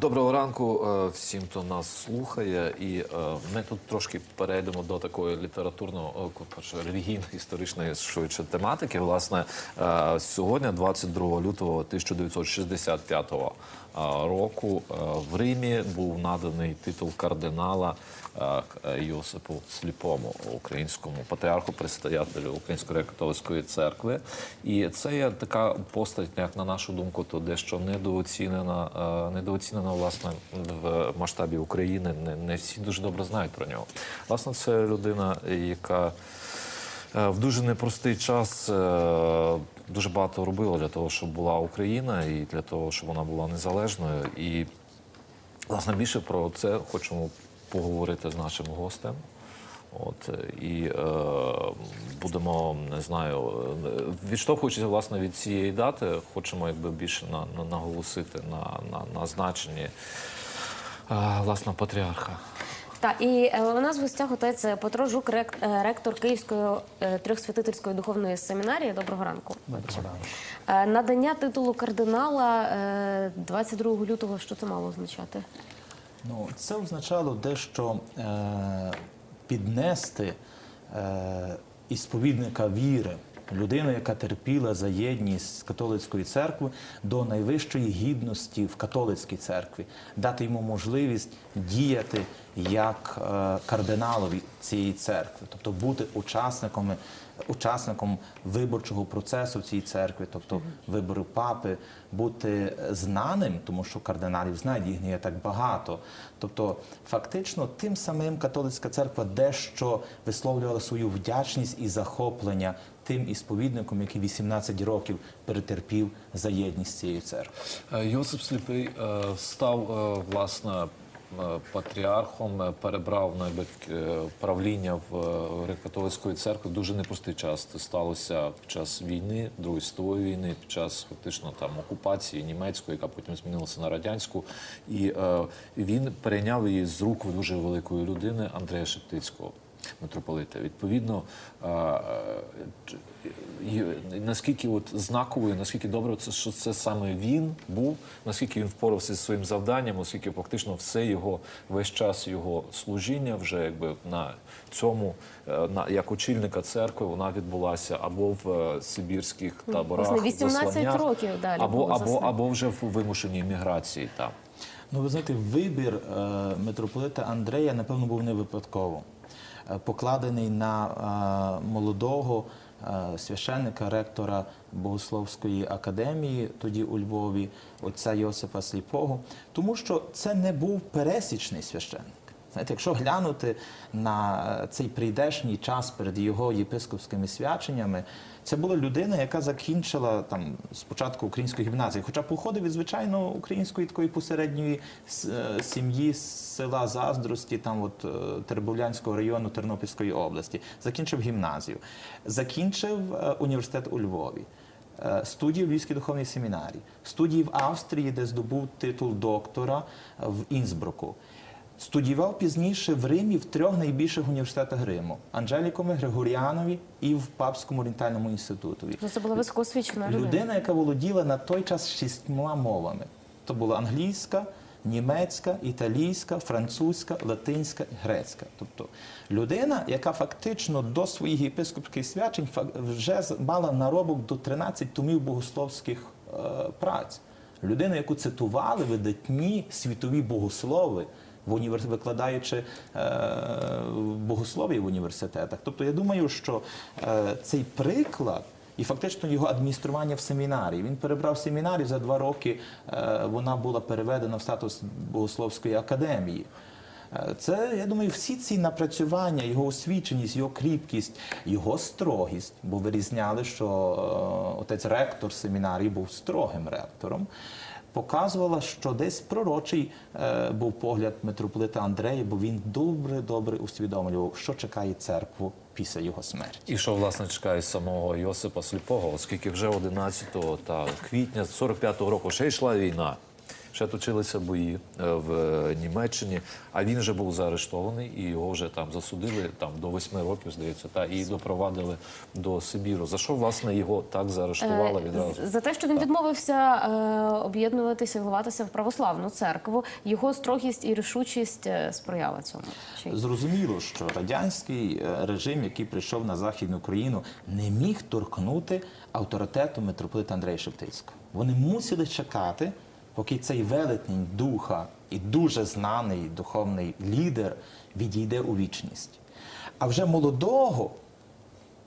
Доброго ранку е, всім, хто нас слухає. І е, ми тут трошки перейдемо до такої літературно релігійно-історичної швидше тематики. Власне, е, сьогодні, 22 лютого 1965 е, року, е, в Римі був наданий титул кардинала е, Йосипу Сліпому, українському патріарху, предстоятелю Української католицької церкви. І це є така постать, як на нашу думку, то дещо недооцінена, е, недооцінена власне в масштабі України. Не, не всі дуже добре знають про нього. Власне, це людина, яка е, в дуже непростий час е, дуже багато робила для того, щоб була Україна, і для того, щоб вона була незалежною. І власне більше про це хочемо поговорити з нашим гостем. От і е, будемо не знаю, відштовхуючись власне від цієї дати, хочемо якби більше на, на наголосити на, на, на значенні е, власне патріарха. Так, і е, у нас в гостях отець Петро Жук, рек- е, ректор Київської е, трьохсвятительської духовної семінарії. Доброго ранку. Е, Надання титулу кардинала е, 22 лютого. Що це мало означати? Ну, це означало дещо е, піднести е, ісповідника віри, людину, яка терпіла за єдність католицької церкви до найвищої гідності в католицькій церкві, дати йому можливість діяти як е, кардиналові цієї церкви, тобто бути учасниками. Учасником виборчого процесу в цій церкві, тобто вибору папи, бути знаним, тому що кардиналів знають, їх не є так багато. Тобто, фактично, тим самим католицька церква дещо висловлювала свою вдячність і захоплення тим ісповідником, який 18 років перетерпів за єдність цієї церкви. Е, Йосип Сліпий е, став е, власне патріархом, е, перебрав найби, е, правління в е, католицької церкви дуже непростий час. Це сталося під час війни, Другої світової війни, під час фактично там окупації німецької, яка потім змінилася на радянську. І е, він перейняв її з рук дуже великої людини Андрея Шептицького. Митрополита. Відповідно, е, е, наскільки от знаковою, наскільки добре це, що це саме він був, наскільки він впорався зі своїм завданням, оскільки фактично все його весь час його служіння вже якби на цьому, е, на як очільника церкви, вона відбулася або в сибірських таборах, власне, 18 років далі або, було або, або вже в вимушеній міграції там. Ну, ви знаєте, вибір е, митрополита Андрея, напевно, був не випадково. Е, покладений на е, молодого е, священника, ректора Богословської академії, тоді у Львові, отця Йосипа Сліпого, тому що це не був пересічний священник. Знаєте, якщо глянути на е, цей прийдешній час перед його єпископськими свяченнями, це була людина, яка закінчила там спочатку української гімназії, хоча походив від звичайно української такої посередньої е, сім'ї з села Заздрості, там от е, Теребовлянського району Тернопільської області. Закінчив гімназію, закінчив університет у Львові. Студії в Львівській духовній семінарії, студії в Австрії, де здобув титул доктора в Інсбруку. Студіював пізніше в Римі в трьох найбільших університетах Риму Анжелікомі, Григоріанові і в Папському орієнтальному інститутові. Ну, Це була високоосвічена людина. Людина, яка володіла на той час шістьма мовами. То була англійська, німецька, італійська, французька, латинська, грецька. Тобто людина, яка фактично до своїх єпископських свячень вже мала наробок до 13 томів богословських е, праць. Людина, яку цитували видатні світові богослови. В універ... викладаючи е, богослов'я в університетах. Тобто я думаю, що е, цей приклад і фактично його адміністрування в семінарії. Він перебрав семінарій за два роки. е, Вона була переведена в статус Богословської академії. Це, я думаю, всі ці напрацювання, його освіченість, його кріпкість, його строгість, бо вирізняли, що отець ректор семінарії був строгим ректором. Показувала, що десь пророчий е, був погляд митрополита Андрея, бо він добре добре усвідомлював, що чекає церкву після його смерті. І що власне чекає самого Йосипа Сліпого, оскільки вже 11 та квітня 45-го року ще йшла війна. Ще точилися бої е, в Німеччині. А він вже був заарештований і його вже там засудили там до восьми років, здається, та і допровадили до Сибіру. За що власне його так заарештували Е, відразу? За те, що він відмовився е, об'єднуватися, вливатися в православну церкву, його строгість і рішучість е, сприяла цьому. Чи Зрозуміло, що радянський режим, який прийшов на західну Україну, не міг торкнути авторитету митрополита Андрея Шептицького. Вони мусили чекати, поки цей велетень духа і дуже знаний духовний лідер відійде у вічність. А вже молодого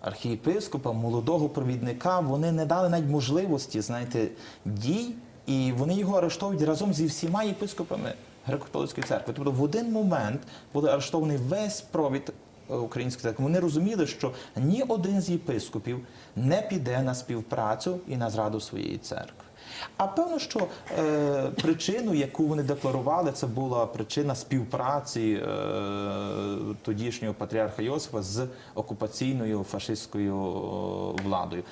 архієпископа, молодого провідника, вони не дали навіть можливості, знаєте, дій, і вони його арештовують разом зі всіма єпископами греко-католицької церкви. Тобто в один момент були арештований весь провід е, української церкви. Вони розуміли, що ні один з єпископів не піде на співпрацю і на зраду своєї церкви. А певно, що е, причину, яку вони декларували, це була причина співпраці е, тодішнього патріарха Йосифа з окупаційною фашистською е, владою.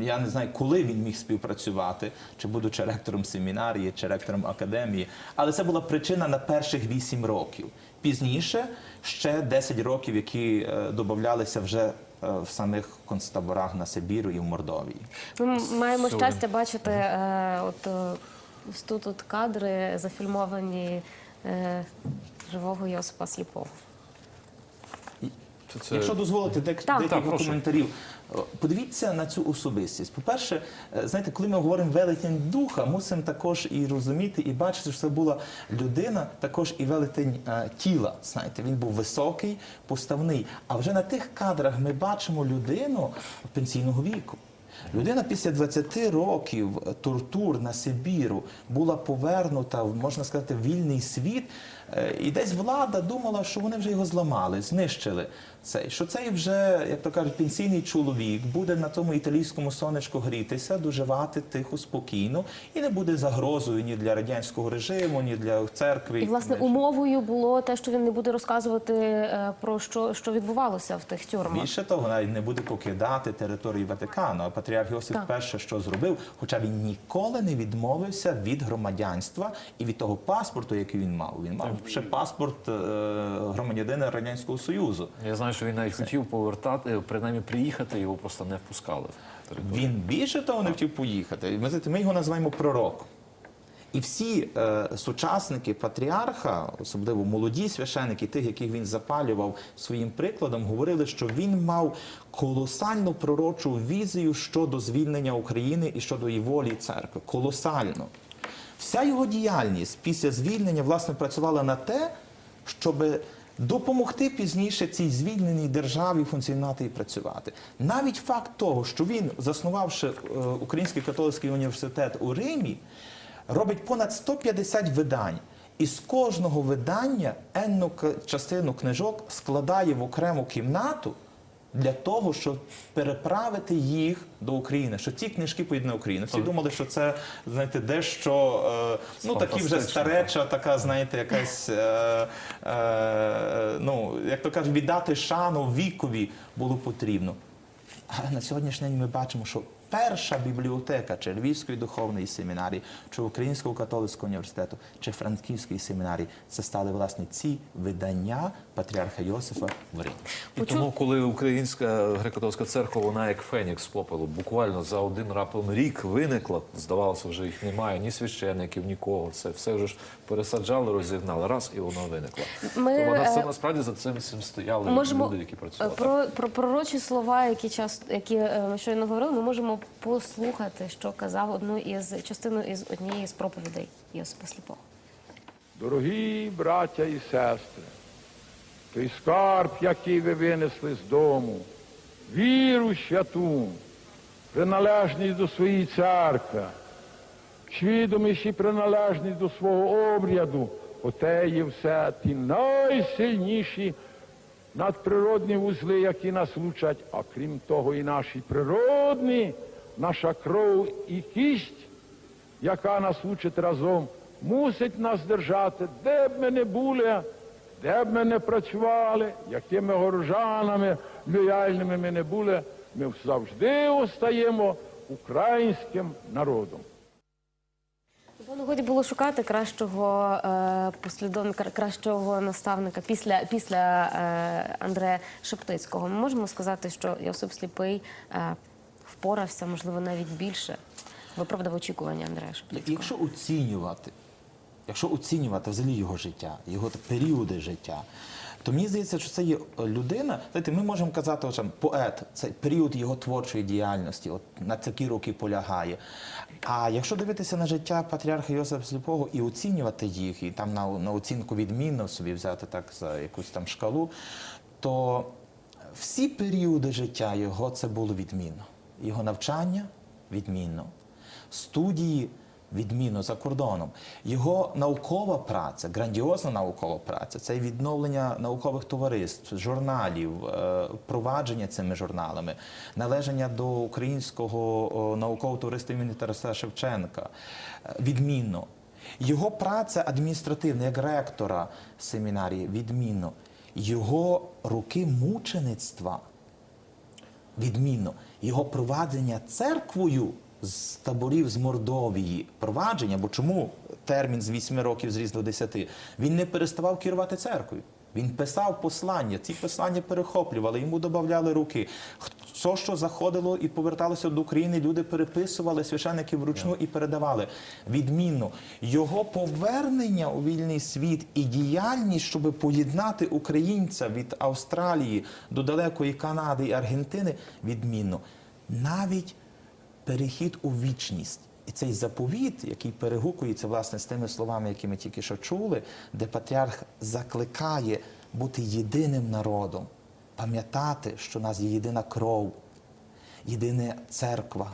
Я не знаю, коли він міг співпрацювати, чи будучи ректором семінарії, чи ректором академії, але це була причина на перших 8 років. Пізніше ще 10 років, які е, додавалися вже в самих концтаборах на Сибіру і в Мордовії. ми маємо щастя бачити е, от е, тут от кадри зафільмовані е, живого Йосипа Сліпого. Це- це- Якщо дозволите дек- Так. декілька Так, коментарів, Е, подивіться на цю особистість. По-перше, е, знаєте, коли ми говоримо велетень духа, мусимо також і розуміти, і бачити, що це була людина, також і велетень а, тіла. Знаєте, він був високий, поставний. А вже на тих кадрах ми бачимо людину пенсійного віку. Людина після 20 років тортур на Сибіру була повернута можна сказати в вільний світ. Е, І десь влада думала, що вони вже його зламали, знищили цей. Що цей вже, як то кажуть, пенсійний чоловік буде на тому італійському сонечку грітися, доживати тихо, спокійно і не буде загрозою ні для радянського режиму, ні для церкви. І власне умовою було те, що він не буде розказувати е, про що, що відбувалося в тих тюрмах. Більше того, навіть не буде покидати територію Ватикану. Патріарх Йосиф Так. перше, що зробив, хоча він ніколи не відмовився від громадянства і від того паспорту, який він мав. Він мав ще паспорт е, громадянина Радянського Союзу. Я знаю, що він навіть хотів повертати, принаймні приїхати, його просто не впускали. Він більше того не хотів поїхати. Ми, ми його називаємо пророком. І всі е, сучасники патріарха, особливо молоді священики, тих, яких він запалював своїм прикладом, говорили, що він мав колосальну пророчу візію щодо звільнення України і щодо її волі церкви. Колосально. Вся його діяльність після звільнення власне працювала на те, щоб допомогти пізніше цій звільненій державі функціонувати і працювати. Навіть факт того, що він, заснувавши е, Український католицький університет у Римі, робить понад 150 видань. І з кожного видання енну частину книжок складає в окрему кімнату для того, щоб переправити їх до України, що ці книжки поїдуть на Україну. Всі думали, що це знаєте, дещо е, ну такі вже стареча, така, знаєте, якась е, е, ну як то кажуть, віддати шану вікові було потрібно. Але на сьогоднішній день ми бачимо, що перша бібліотека чи Львівської духовної семінарії, чи Українського католицького університету, чи Франківської семінарії це стали власне ці видання патріарха Йосифа в Римі. І тому, коли українська греко-католицька церква, вона як Фенікс попелу, буквально за один раптом рік виникла, здавалося, вже їх немає, ні священників, нікого. Це все вже ж пересаджали, розігнали, раз, і вона виникла. Ми, То вона е, насправді за цим всім стояли Можемо люди, які е, працювали. про, про пророчі слова, які час, які е, ми щойно говорили, ми можемо послухати, що казав одну із частину із однієї з проповідей Йосипа Сліпого. Дорогі браття і сестри, той скарб, який ви винесли з дому, віру святу, приналежність до своєї церкви, свідомість і приналежність до свого обряду, оте є все ті найсильніші надприродні вузли, які нас лучать, а крім того, і наші природні, наша кров і кість, яка нас учить разом, мусить нас держати, де б ми не були, де б ми не працювали, якими горожанами лояльними ми не були, ми завжди остаємо українським народом. Ну, нагоді було шукати кращого е, послідовника, кращого наставника після, після е, Андрея Шептицького. Ми можемо сказати, що Йосип Сліпий е, впорався, можливо, навіть більше, виправдав очікування Андрея Шептицького. Якщо оцінювати, якщо оцінювати взагалі його життя, його періоди життя, то мені здається, що це є людина. Знаєте, ми можемо казати, що поет це період його творчої діяльності, от на такі роки полягає. А якщо дивитися на життя патріарха Йосипа Сліпого і оцінювати їх, і там на, на оцінку відмінно собі взяти так за якусь там шкалу, то всі періоди життя його це було відмінно. Його навчання відмінно, студії відмінно за кордоном. Його наукова праця, грандіозна наукова праця, це відновлення наукових товариств, журналів, е, провадження цими журналами, належання до українського наукового товариства імені Тараса Шевченка. е, Відмінно. Його праця адміністративна, як ректора семінарії, відмінно. Його роки мучеництва відмінно. Його провадження церквою з таборів з Мордовії, провадження, бо чому термін з 8 років зріс до 10? Він не переставав керувати церквою. Він писав послання, ці послання перехоплювали, йому додавали руки. Все, що заходило і поверталося до України, люди переписували священники вручну і передавали. Відмінно, його повернення у вільний світ і діяльність, щоб поєднати українця від Австралії до далекої Канади і Аргентини, відмінно. Навіть перехід у вічність. І цей заповіт, який перегукується власне з тими словами, які ми тільки що чули, де патріарх закликає бути єдиним народом, пам'ятати, що у нас є єдина кров, єдина церква,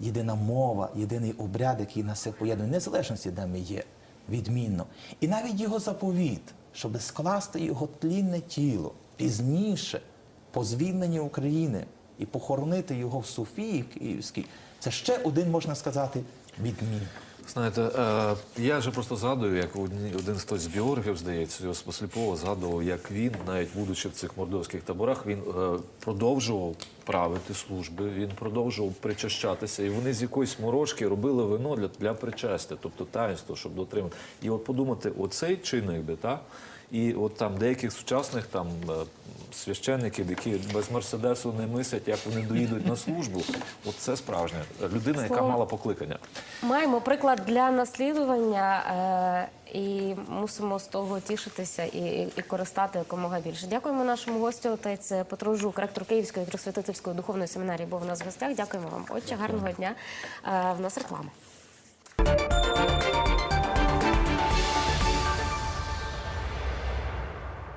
єдина мова, єдиний обряд, який нас все поєднує, незалежності, де ми є, відмінно. І навіть його заповіт, щоб скласти його тлінне тіло пізніше, по звільненні України і похоронити його в Софії Київській, це ще один, можна сказати, відмін. Знаєте, е, я вже просто згадую, як один з з біологів, здається, Йосипа Сліпого згадував, як він, навіть будучи в цих мордовських таборах, він е, продовжував правити служби, він продовжував причащатися, і вони з якоїсь морожки робили вино для, для причастя, тобто таїнство, щоб дотримати. І от подумати, оцей чинник би, та? І от там деяких сучасних там е, священників, які без мерседесу не мислять, як вони доїдуть на службу. От це справжня людина, яка мала покликання. Маємо приклад для наслідування е, і мусимо з того тішитися і, і, користати якомога більше. Дякуємо нашому гостю, отець Петро Жук, ректор Київської Тросвятительської духовної семінарії, був у нас в гостях. Дякуємо вам. Отче, гарного дня. Е, в нас реклама.